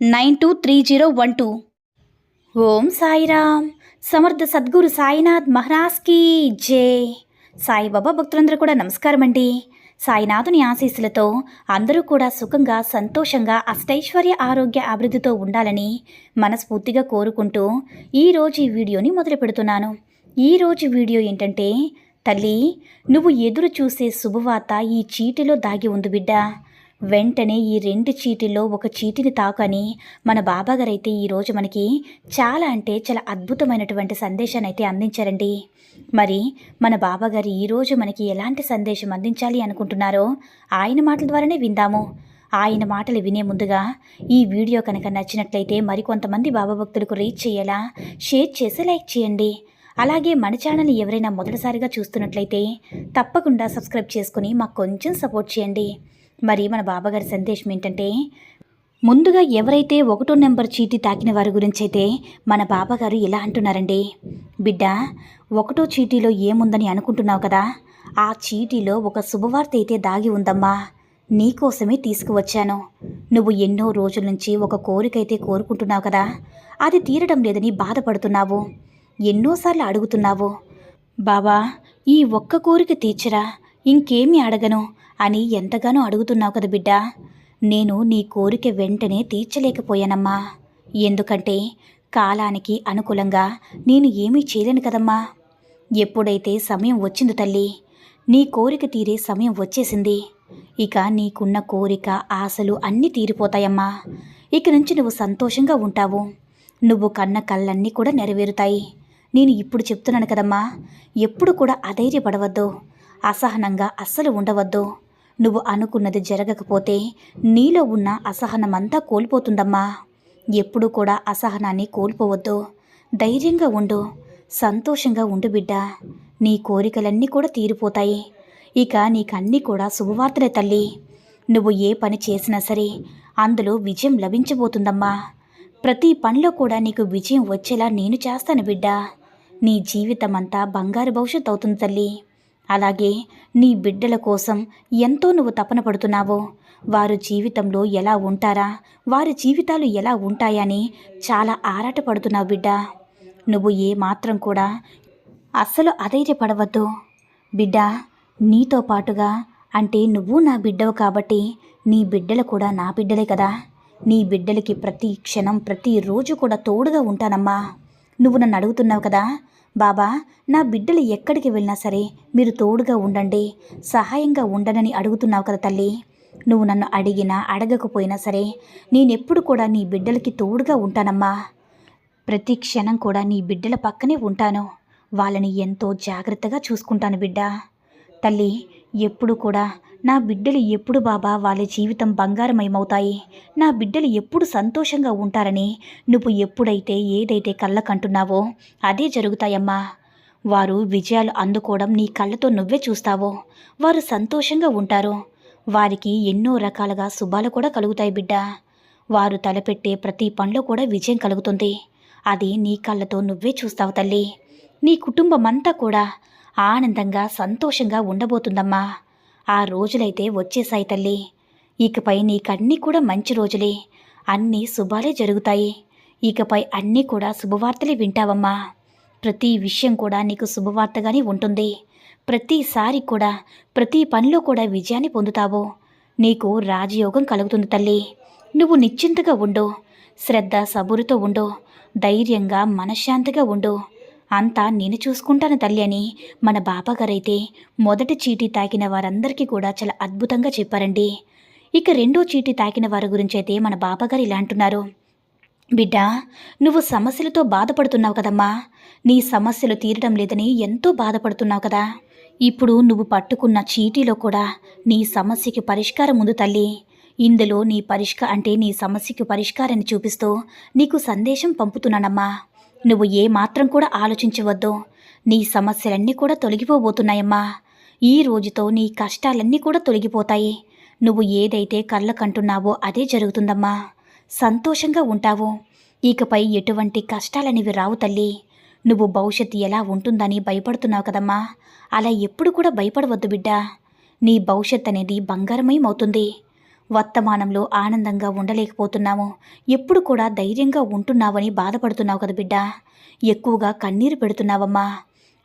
nine two three zero one two. Om Sairam. Samartha Sadguru Sainath మహారాజ్కి జై. సాయిబాబా భక్తులందరూ కూడా నమస్కారం అండి సాయినాథుని ఆశీస్సులతో అందరూ కూడా సుఖంగా సంతోషంగా అష్టైశ్వర్య ఆరోగ్య అభివృద్ధితో ఉండాలని మనస్ఫూర్తిగా కోరుకుంటూ ఈరోజు ఈ వీడియోని మొదలు పెడుతున్నాను. ఈరోజు వీడియో ఏంటంటే తల్లి నువ్వు ఎదురు చూసే శుభవార్త ఈ చీటిలో దాగి ఉంది బిడ్డ. వెంటనే ఈ రెండు చీటిల్లో ఒక చీటిని తాకని మన బాబాగారైతే ఈరోజు మనకి చాలా అంటే చాలా అద్భుతమైనటువంటి సందేశాన్ని అయితే అందించారండి. మరి మన బాబాగారు ఈరోజు మనకి ఎలాంటి సందేశం అందించాలి అనుకుంటున్నారో ఆయన మాటల ద్వారానే విందాము. ఆయన మాటలు వినే ముందుగా ఈ వీడియో కనుక నచ్చినట్లయితే మరికొంతమంది బాబా భక్తులకు రీచ్ చేయేలా? షేర్ చేసి లైక్ చేయండి. అలాగే మన ఛానల్ ఎవరైనా మొదటిసారిగా చూస్తున్నట్లయితే తప్పకుండా సబ్స్క్రైబ్ చేసుకుని మాకు కొంచెం సపోర్ట్ చేయండి. మరి మన బాబాగారి సందేశం ఏంటంటే ముందుగా ఎవరైతే ఒకటో నెంబర్ చీటీ తాకిన వారి గురించి అయితే మన బాబాగారు ఇలా అంటున్నారండి. బిడ్డ ఒకటో చీటీలో ఏముందని అనుకుంటున్నావు కదా? ఆ చీటీలో ఒక శుభవార్త అయితే దాగి ఉందమ్మా. నీకోసమే తీసుకువచ్చాను. నువ్వు ఎన్నో రోజుల నుంచి ఒక కోరికైతే కోరుకుంటున్నావు కదా? అది తీరడం లేదని బాధపడుతున్నావు. ఎన్నోసార్లు అడుగుతున్నావు. బాబా ఈ ఒక్క కోరిక తీర్చరా? ఇంకేమీ అడగను. అని ఎంతగానో అడుగుతున్నావు కదా బిడ్డ. నేను నీ కోరిక వెంటనే తీర్చలేకపోయానమ్మా. ఎందుకంటే కాలానికి అనుకూలంగా నేను ఏమీ చేయలేను కదమ్మా. ఎప్పుడైతే సమయం వచ్చింది తల్లి నీ కోరిక తీరే సమయం వచ్చేసింది. ఇక నీకున్న కోరిక ఆశలు అన్నీ తీరిపోతాయమ్మా. ఇక నుంచి నువ్వు సంతోషంగా ఉంటావు. నువ్వు కన్న కళ్ళన్నీ కూడా నెరవేరుతాయి. నేను ఇప్పుడు చెప్తున్నాను కదమ్మా ఎప్పుడు కూడా అధైర్యపడవద్దు. అసహనంగా అస్సలు ఉండవద్దు. నువ్వు అనుకున్నది జరగకపోతే నీలో ఉన్న అసహనమంతా కోల్పోతుందమ్మా. ఎప్పుడూ కూడా అసహనాన్ని కోల్పోవద్దు. ధైర్యంగా ఉండు. సంతోషంగా ఉండు బిడ్డ. నీ కోరికలన్నీ కూడా తీరిపోతాయి. ఇక నీకన్నీ కూడా శుభవార్తలే తల్లి. నువ్వు ఏ పని చేసినా సరే అందులో విజయం లభించబోతుందమ్మా. ప్రతి పనిలో కూడా నీకు విజయం వచ్చేలా నేను చేస్తాను బిడ్డ. నీ జీవితమంతా బంగారు భవిష్యత్ అవుతుంది తల్లి. అలాగే నీ బిడ్డల కోసం ఎంతో నువ్వు తపన పడుతున్నావో. వారు జీవితంలో ఎలా ఉంటారా? వారి జీవితాలు ఎలా ఉంటాయని చాలా ఆరాటపడుతున్నావు బిడ్డ. నువ్వు ఏ మాత్రం కూడా అస్సలు అధైర్యపడవద్దు. బిడ్డ నీతో పాటుగా అంటే నువ్వు నా బిడ్డవు కాబట్టి నీ బిడ్డలు కూడా నా బిడ్డలే కదా. నీ బిడ్డలకి ప్రతి క్షణం ప్రతిరోజు కూడా తోడుగా ఉంటానమ్మా. నువ్వు నన్ను అడుగుతున్నావు కదా బాబా నా బిడ్డలు ఎక్కడికి వెళ్ళినా సరే మీరు తోడుగా ఉండండి సహాయంగా ఉండనని అడుగుతున్నావు కదా తల్లి. నువ్వు నన్ను అడిగినా అడగకపోయినా సరే నేనెప్పుడు కూడా నీ బిడ్డలకి తోడుగా ఉంటానమ్మా. ప్రతి క్షణం కూడా నీ బిడ్డల పక్కనే ఉంటాను. వాళ్ళని ఎంతో జాగ్రత్తగా చూసుకుంటాను బిడ్డ. తల్లి ఎప్పుడు కూడా నా బిడ్డలు ఎప్పుడు బాబా వాళ్ళ జీవితం బంగారమయమవుతాయి? నా బిడ్డలు ఎప్పుడు సంతోషంగా ఉంటారని? నువ్వు ఎప్పుడైతే ఏదైతే కళ్ళకంటున్నావో అదే జరుగుతాయమ్మా. వారు విజయాలు అందుకోవడం నీ కళ్ళతో నువ్వే చూస్తావో. వారు సంతోషంగా ఉంటారు. వారికి ఎన్నో రకాలుగా శుభాలు కూడా కలుగుతాయి బిడ్డ. వారు తలపెట్టే ప్రతి పనిలో కూడా విజయం కలుగుతుంది. అది నీ కళ్ళతో నువ్వే చూస్తావు తల్లి. నీ కుటుంబం అంతా కూడా ఆనందంగా సంతోషంగా ఉండబోతుందమ్మా. ఆ రోజులైతే వచ్చేసాయి తల్లి. ఇకపై నీకన్నీ కూడా మంచి రోజులే. అన్నీ శుభాలే జరుగుతాయి. ఇకపై అన్నీ కూడా శుభవార్తలే వింటావమ్మా. ప్రతి విషయం కూడా నీకు శుభవార్తగానే ఉంటుంది. ప్రతిసారి కూడా ప్రతి పనిలో కూడా విజయాన్ని పొందుతావు. నీకు రాజయోగం కలుగుతుంది తల్లి. నువ్వు నిశ్చింతగా ఉండు. శ్రద్ధ సబురుతో ఉండు. ధైర్యంగా మనశ్శాంతిగా ఉండు. అంతా నేను చూసుకుంటాను తల్లి అని మన బాబాగారైతే మొదటి చీటీ తాకిన వారందరికీ కూడా చాలా అద్భుతంగా చెప్పారండి. ఇక రెండో చీటీ తాకిన వారి గురించి అయితే మన బాబాగారు ఇలా అంటున్నారు. బిడ్డ నువ్వు సమస్యలతో బాధపడుతున్నావు కదమ్మా. నీ సమస్యలు తీరడం లేదని ఎంతో బాధపడుతున్నావు కదా. ఇప్పుడు నువ్వు పట్టుకున్న చీటీలో కూడా నీ సమస్యకి పరిష్కారం ఉంది తల్లి. ఇందులో నీ పరిష్క అంటే నీ సమస్యకు పరిష్కారాన్ని చూపిస్తూ నీకు సందేశం పంపుతున్నానమ్మా. నువ్వు ఏమాత్రం కూడా ఆలోచించవద్దు. నీ సమస్యలన్నీ కూడా తొలగిపోబోతున్నాయమ్మా. ఈ రోజుతో నీ కష్టాలన్నీ కూడా తొలగిపోతాయి. నువ్వు ఏదైతే కళ్ళకంటున్నావో అదే జరుగుతుందమ్మా. సంతోషంగా ఉంటావు. ఇకపై ఎటువంటి కష్టాలనేవి రావు తల్లి. నువ్వు భవిష్యత్తు ఎలా ఉంటుందని భయపడుతున్నావు కదమ్మా. అలా ఎప్పుడు కూడా భయపడవద్దు బిడ్డ. నీ భవిష్యత్ అనేది బంగారమయమవుతుంది. వర్తమానంలో ఆనందంగా ఉండలేకపోతున్నాము. ఎప్పుడు కూడా ధైర్యంగా ఉంటున్నావని బాధపడుతున్నావు కదా బిడ్డ. ఎక్కువగా కన్నీరు పెడుతున్నావమ్మా.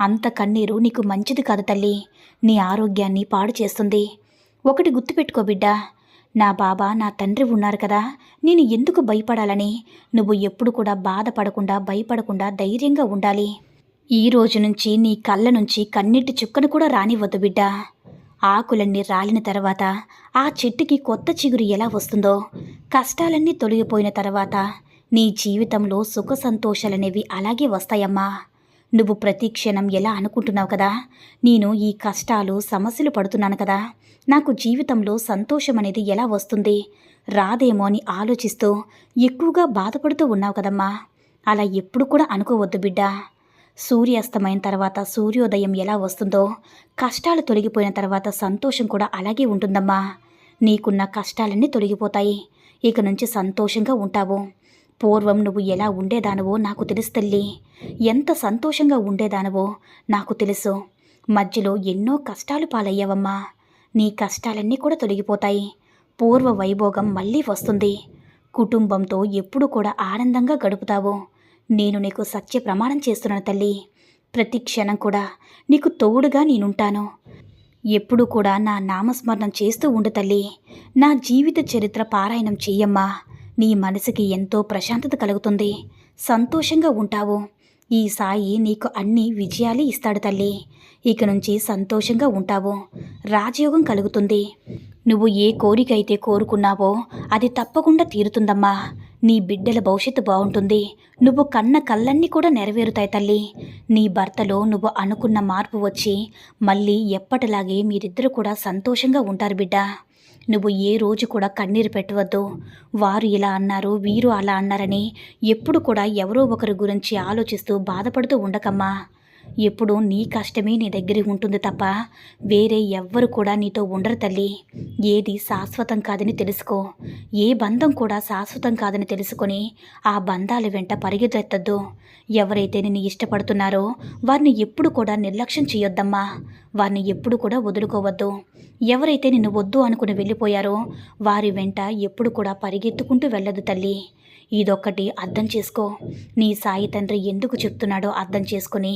అంత కన్నీరు నీకు మంచిది కాదు తల్లి. నీ ఆరోగ్యాన్ని పాడు చేస్తుంది. ఒకటి గుర్తుపెట్టుకో బిడ్డ. నా బాబా నా తండ్రి ఉన్నారు కదా. నేను ఎందుకు భయపడాలని? నువ్వు ఎప్పుడు కూడా బాధపడకుండా భయపడకుండా ధైర్యంగా ఉండాలి. ఈ రోజు నుంచి నీ కళ్ళ నుంచి కన్నీటి చుక్కను కూడా రానివ్వద్దు బిడ్డా. ఆకులన్నీ రాలిన తర్వాత ఆ చెట్టుకి కొత్త చిగురు ఎలా వస్తుందో కష్టాలన్నీ తొలగిపోయిన తర్వాత నీ జీవితంలో సుఖ సంతోషాలనేవి అలాగే వస్తాయమ్మా. నువ్వు ప్రతి క్షణం ఎలా అనుకుంటున్నావు కదా? నేను ఈ కష్టాలు సమస్యలు పడుతున్నాను కదా? నాకు జీవితంలో సంతోషం అనేది ఎలా వస్తుంది? రాదేమో అని ఆలోచిస్తూ ఎక్కువగా బాధపడుతూ ఉన్నావు కదమ్మా. అలా ఎప్పుడు కూడా అనుకోవద్దు బిడ్డ. సూర్యాస్తమైన తర్వాత సూర్యోదయం ఎలా వస్తుందో కష్టాలు తొలగిపోయిన తర్వాత సంతోషం కూడా అలాగే ఉంటుందమ్మా. నీకున్న కష్టాలన్నీ తొలగిపోతాయి. ఇక నుంచి సంతోషంగా ఉంటావు. పూర్వం నువ్వు ఎలా ఉండేదానవో నాకు తెలుసు తల్లి. ఎంత సంతోషంగా ఉండేదానవో నాకు తెలుసు. మధ్యలో ఎన్నో కష్టాలు పాలయ్యావమ్మా. నీ కష్టాలన్నీ కూడా తొలగిపోతాయి. పూర్వ వైభోగం మళ్ళీ వస్తుంది. కుటుంబంతో ఎప్పుడు కూడా ఆనందంగా గడుపుతావు. నేను నీకు సత్య ప్రమాణం చేస్తున్నాను తల్లి. ప్రతి క్షణం కూడా నీకు తోడుగా నేనుంటాను. ఎప్పుడు కూడా నా నామస్మరణం చేస్తూ ఉండు తల్లి. నా జీవిత చరిత్ర పారాయణం చెయ్యమ్మా. నీ మనసుకి ఎంతో ప్రశాంతత కలుగుతుంది. సంతోషంగా ఉంటావు. ఈ సాయి నీకు అన్ని విజయాలు ఇస్తాడు తల్లి. ఇక నుంచి సంతోషంగా ఉంటావు. రాజయోగం కలుగుతుంది. నువ్వు ఏ కోరిక అయితే కోరుకున్నావో అది తప్పకుండా తీరుతుందమ్మా. నీ బిడ్డల భవిష్యత్తు బాగుంటుంది. నువ్వు కన్న కళ్ళన్నీ కూడా నెరవేరుతాయి తల్లి. నీ భర్తలో నువ్వు అనుకున్న మార్పు వచ్చి మళ్ళీ ఎప్పటిలాగే మీరిద్దరూ కూడా సంతోషంగా ఉంటారు బిడ్డ. నువ్వు ఏ రోజు కూడా కన్నీరు పెట్టవద్దు. వారు ఇలా అన్నారు వీరు అలా అన్నారని ఎప్పుడు కూడా ఎవరో ఒకరి గురించి ఆలోచిస్తూ బాధపడుతూ ఉండకమ్మా. ఎప్పుడు నీ కష్టమే నీ దగ్గర ఉంటుంది తప్ప వేరే ఎవ్వరు కూడా నీతో ఉండరు తల్లి. ఏది శాశ్వతం కాదని తెలుసుకో. ఏ బంధం కూడా శాశ్వతం కాదని తెలుసుకొని ఆ బంధాల వెంట పరిగెత్తెత్తద్దు ఎవరైతే నిన్ను ఇష్టపడుతున్నారో వారిని ఎప్పుడు కూడా నిర్లక్ష్యం చేయొద్దమ్మా. వారిని ఎప్పుడు కూడా వదులుకోవద్దు. ఎవరైతే నిన్ను వద్దు అనుకుని వెళ్ళిపోయారో వారి వెంట ఎప్పుడు కూడా పరిగెత్తుకుంటూ వెళ్ళదు తల్లి. ఇదొక్కటి అర్థం చేసుకో. నీ సాయి తండ్రి ఎందుకు చెప్తున్నాడో అర్థం చేసుకుని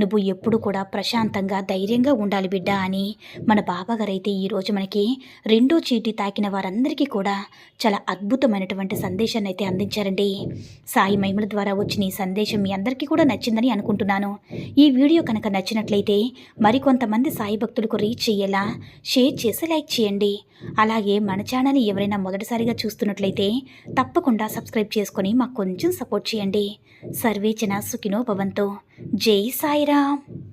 నువ్వు ఎప్పుడు కూడా ప్రశాంతంగా ధైర్యంగా ఉండాలి బిడ్డ అని మన బాబాగారైతే ఈరోజు మనకి రెండో చీటి తాకిన వారందరికీ కూడా చాలా అద్భుతమైనటువంటి సందేశాన్ని అయితే అందించారండి. సాయి మహిమల ద్వారా వచ్చిన ఈ సందేశం మీ అందరికీ కూడా నచ్చిందని అనుకుంటున్నాను. ఈ వీడియో కనుక నచ్చినట్లయితే మరికొంతమంది సాయి భక్తులకు రీచ్ చేయేలా షేర్ చేసి లైక్ చేయండి. అలాగే మన ఛానల్ ఎవరైనా మొదటిసారిగా చూస్తున్నట్లయితే తప్పకుండా సబ్స్క్రైబ్ సబ్స్క్రైబ్ చేసుకొని మాకు కొంచెం సపోర్ట్ చేయండి. సర్వేచన సుఖినో భవంతో. జై సాయిరామ్.